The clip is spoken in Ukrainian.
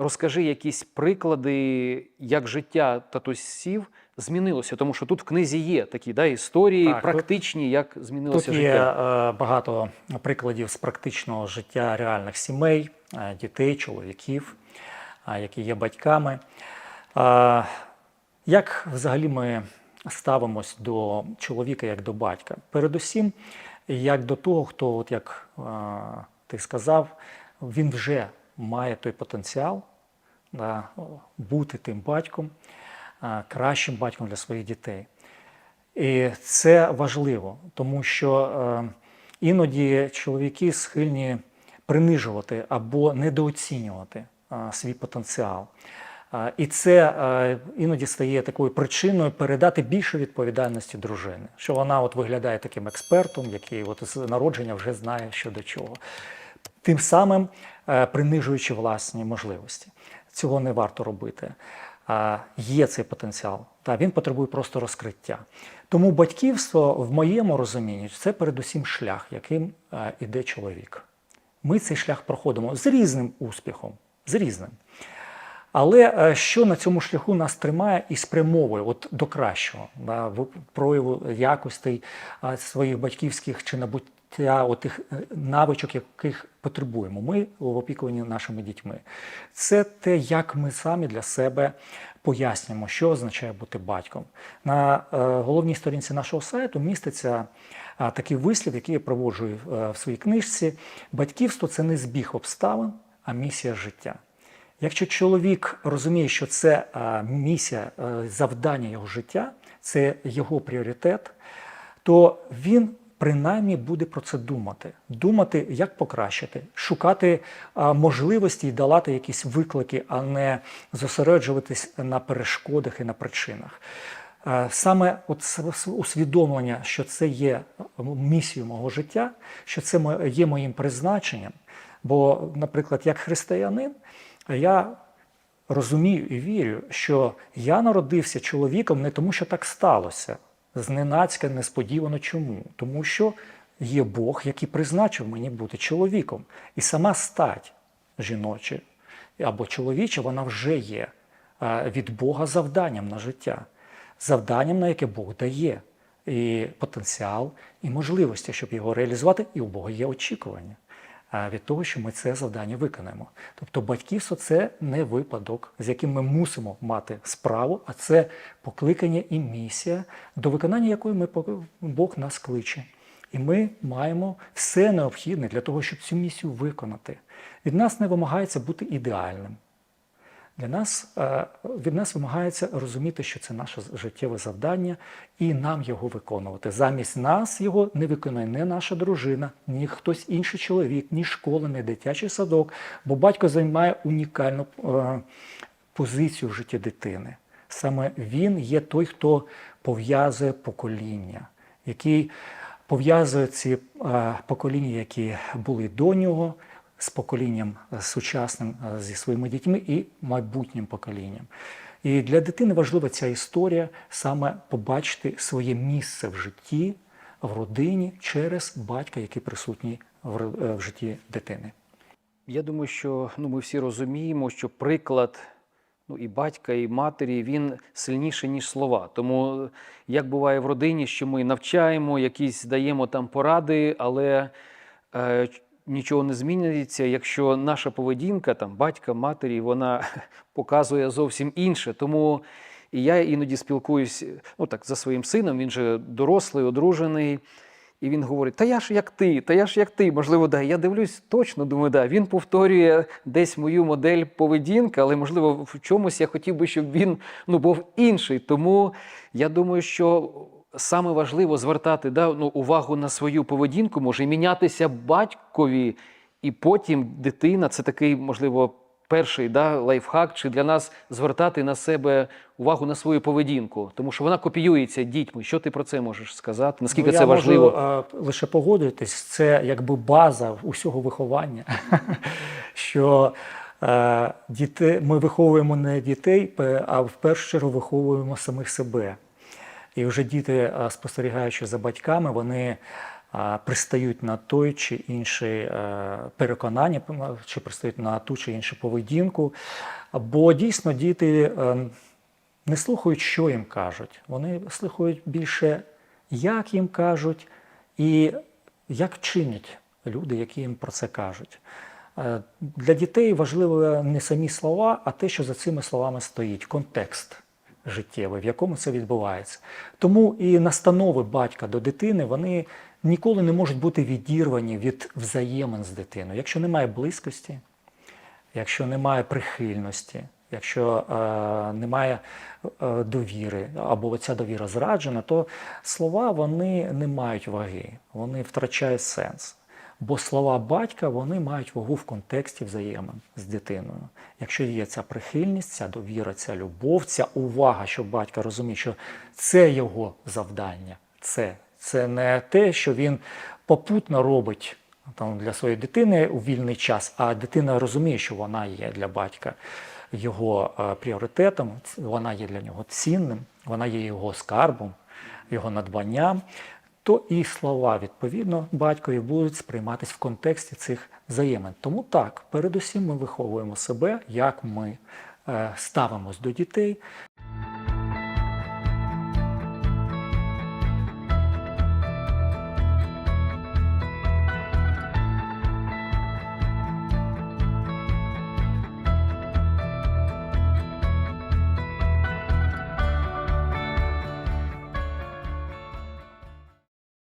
розкажи якісь приклади, як життя татусів змінилося. Тому що тут в книзі є такі да, історії Так, тут- практичні, як змінилося Тут є е, багато прикладів з практичного життя реальних сімей, е, дітей, чоловіків, е, які є батьками. Е, Як взагалі ми ставимось до чоловіка як до батька? Передусім, як до того, хто, от як е, ти сказав, він вже має той потенціал бути тим батьком, кращим батьком для своїх дітей. І це важливо, тому що е, іноді чоловіки схильні принижувати або недооцінювати свій потенціал. І це е, іноді стає такою причиною передати більше відповідальності дружини, що вона от виглядає таким експертом, який от з народження вже знає, що до чого. Тим самим е, принижуючи власні можливості. Цього не варто робити. Є цей потенціал, та він потребує просто розкриття. Тому батьківство, в моєму розумінні, це передусім шлях, яким е, іде чоловік. Ми цей шлях проходимо з різним успіхом, з різним. Але е, що на цьому шляху нас тримає і спрямовує от до кращого, да, прояву якостей своїх батьківських чи набуття отих е, навичок, яких потребуємо ми в опікуванні нашими дітьми. Це те, як ми самі для себе пояснюємо, що означає бути батьком. На е, головній сторінці нашого сайту міститься такий вислів, який я проводжу е, в своїй книжці. Батьківство це не збіг обставин, а місія життя. Якщо чоловік розуміє, що це місія, завдання його життя, це його пріоритет, то він принаймні буде про це думати, думати, як покращити, шукати можливості і долати якісь виклики, а не зосереджуватись на перешкодах і на причинах. Е, Саме от усвідомлення, що це є місією мого життя, що це є моїм призначенням. Бо, наприклад, як християнин, я розумію і вірю, що я народився чоловіком не тому, що так сталося, зненацька, несподівано чому. Тому що є Бог, який призначив мені бути чоловіком. І сама стать жіноча або чоловіча, вона вже є від Бога завданням на життя, завданням, на яке Бог дає. І потенціал, і можливості, щоб його реалізувати, і у Бога є очікування від того, що ми це завдання виконаємо. Тобто батьківство це не випадок, з яким ми мусимо мати справу, а це покликання і місія, до виконання якої ми Бог нас кличе. І ми маємо все необхідне для того, щоб цю місію виконати. Від нас не вимагається бути ідеальним. Для нас, е, від нас вимагається розуміти, що це наше життєве завдання, і нам його виконувати. Замість нас його не виконує ні наша дружина, ні хтось інший чоловік, ні школа, ні дитячий садок, бо батько займає унікальну е, позицію в житті дитини. Саме він є той, хто пов'язує покоління, який пов'язує ці е, покоління, які були до нього, з поколінням е, сучасним е, зі своїми дітьми і майбутнім поколінням. І для дитини важлива ця історія саме побачити своє місце в житті, в родині через батька, який присутній в е, житті дитини. Я думаю, що ну, ми всі розуміємо, що приклад ну, і батька, і матері він сильніший, ніж слова. Тому, як буває в родині, що ми навчаємо, якісь даємо там поради, але е, нічого не змінюється, якщо наша поведінка, там, батька, матері, вона показує зовсім інше. Тому і я іноді спілкуюсь ну, так, за своїм сином, він же дорослий, одружений. І він говорить: Та я ж як ти, та я ж як ти. Можливо, да. Я дивлюсь точно, думаю, да. Він повторює десь мою модель поведінки, але можливо в чомусь я хотів би, щоб він ну, був інший. Тому я думаю, що саме важливо звертати да, ну, увагу на свою поведінку, може і мінятися батькові, і потім дитина це такий, можливо, перший да, лайфхак, чи для нас звертати на себе увагу на свою поведінку, тому що вона копіюється дітьми. Що ти про це можеш сказати? Наскільки Ну, це я важливо? Можу, е, лише погодитись, це якби база усього виховання, що е, діти, ми виховуємо не дітей, а в першу чергу виховуємо самих себе. І вже діти, е, спостерігаючи за батьками, вони пристають на той чи інший е, переконання, чи пристають на ту чи іншу поведінку. Бо дійсно діти е, не слухають, що їм кажуть. Вони слухають більше, як їм кажуть, і як чинять люди, які їм про це кажуть. Е, Для дітей важливо не самі слова, а те, що за цими словами стоїть, контекст життєвий, в якому це відбувається. Тому і настанови батька до дитини вони ніколи не можуть бути відірвані від взаємин з дитиною. Якщо немає близькості, якщо немає прихильності, якщо е, немає е, довіри, або ця довіра зраджена, то слова вони не мають ваги, вони втрачають сенс. Бо слова батька вони мають вагу в контексті взаємин з дитиною. Якщо є ця прихильність, ця довіра, ця любов, ця увага, що батька розуміє, що це його завдання, це, це не те, що він попутно робить там, для своєї дитини у вільний час, а дитина розуміє, що вона є для батька його е, пріоритетом, вона є для нього цінним, вона є його скарбом, його надбанням, то і слова відповідно батькові будуть сприйматися в контексті цих взаємин. Тому так, передусім ми виховуємо себе, як ми е, ставимось до дітей,